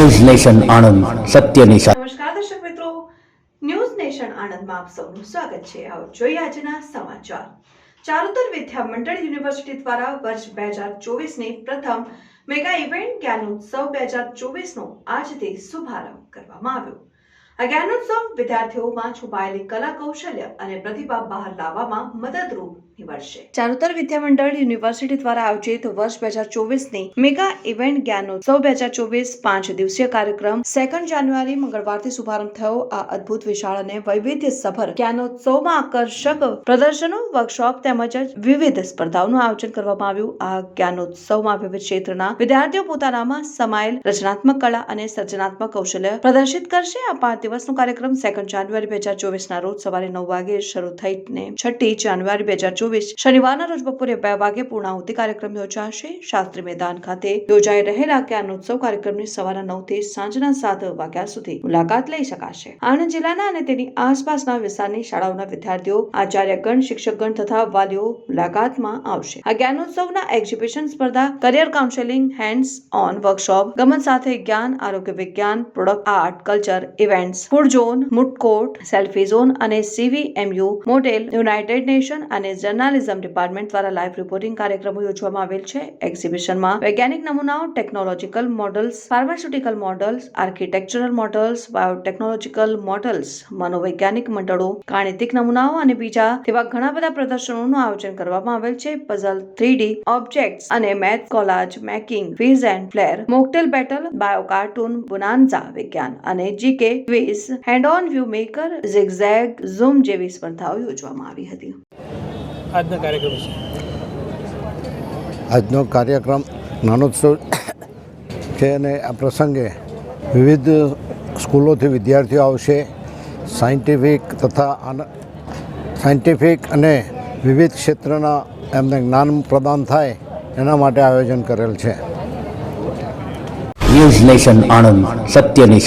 News nation Anand સત્યની સાથે નમસ્કાર દર્શક મિત્રો, ન્યૂઝ નેશન આણંદમાં આપ સૌનું સ્વાગત છે. આવો જોઈએ આજના સમાચાર. ચારુતર વિદ્યા મંડળ યુનિવર્સિટી દ્વારા વર્ષ બે હજાર ચોવીસની પ્રથમ મેગા ઇવેન્ટ જ્ઞાનોત્સવ બે હજાર ચોવીસનો આજથી શુભારંભ કરવામાં આવ્યો. આ જ્ઞાનોત્સવ વિદ્યાર્થીઓમાં છુપાયેલી કલા કૌશલ્ય અને પ્રતિભા બહાર લાવવામાં મદદરૂપ ચારુતર વિદ્યામંડળ યુનિવર્સિટી દ્વારા આયોજિત વર્ષ બે હજાર ચોવીસની મેગા ઇવેન્ટ જ્ઞાનોત્સવ બે હજાર ચોવીસ પાંચ દિવસીય કાર્યક્રમ સેકન્ડ જાન્યુઆરી મંગળવારથી શુભારંભ થયો. આ અદ્ભુત વિશાળ અને વૈવિધ્યસભર જ્ઞાનોત્સવમાં આકર્ષક પ્રદર્શનો વર્કશોપ તેમજ વિવિધ સ્પર્ધાઓનું આયોજન કરવામાં આવ્યું. આ જ્ઞાનોત્સવમાં વિવિધ ક્ષેત્રના વિદ્યાર્થીઓ પોતાનામાં સમાયેલ રચનાત્મક કળા અને સર્જનાત્મક કૌશલ્ય પ્રદર્શિત કરશે. આ પાંચ દિવસનો કાર્યક્રમ સેકન્ડ જાન્યુઆરી બે હજાર ચોવીસના રોજ સવારે નવ વાગે શરૂ થઈને છઠ્ઠી જાન્યુઆરી બે હજાર ચોવીસ શનિવારના રોજ બપોરે બે વાગે પૂર્ણાહુતિ કાર્યક્રમ યોજાશે. શાસ્ત્રી મેદાન ખાતે યોજાઈ રહેલા જ્ઞાનોત્સવ કાર્યક્રમની સવારના નવથી સાંજના સાત વાગ્યા સુધી મુલાકાત લઈ શકાશે. આણંદ જિલ્લાના અને તેની આસપાસના વિસ્તારની શાળાઓના વિદ્યાર્થીઓ આચાર્યગણ શિક્ષકગણ તથા વાલીઓ મુલાકાતમાં આવશે. આ જ્ઞાનોત્સવના એક્ઝિબિશન સ્પર્ધા career counselling hands on workshop ગમન સાથે જ્ઞાન, આરોગ્ય વિજ્ઞાન product art culture events food zone મુટકોટ selfie zone અને સીવીએમયુ મોડેલ યુનાઇટેડ નેશન અને જર્નાલિઝમ ડિપાર્ટમેન્ટ દ્વારા લાઈવ રિપોર્ટિંગ કાર્યક્રમો યોજવામાં આવેલ છે. એક્ઝિબિશનમાં વૈજ્ઞાનિક નમૂનાઓ technological models pharmaceutical models architectural models biotechnological models મનોવૈજ્ઞાનિક મંડળો, ગાણિતિક નમૂનાઓ અને બીજા તેવા ઘણા બધા પ્રદર્શનોનું આયોજન કરવામાં આવેલ છે. પઝલ થ્રીડી ઓબ્જેક્ટ્સ અને math collage making fizz and flair mocktail battle bio cartoon bonanza વિજ્ઞાન અને GK quiz hand on view maker zigzag zoom જેવી સ્પર્ધાઓ યોજવામાં આવી હતી. આજના કાર્યક્રમ આજનો કાર્યક્રમ નાનોત્સવ છે અને આ પ્રસંગે વિવિધ સ્કૂલોથી વિદ્યાર્થીઓ આવશે. સાયન્ટિફિક તથા સાયન્ટિફિક અને વિવિધ ક્ષેત્રના એમને જ્ઞાન પ્રદાન થાય એના માટે આયોજન કરેલ છે. ન્યૂઝ નેશન આણંદ સત્યની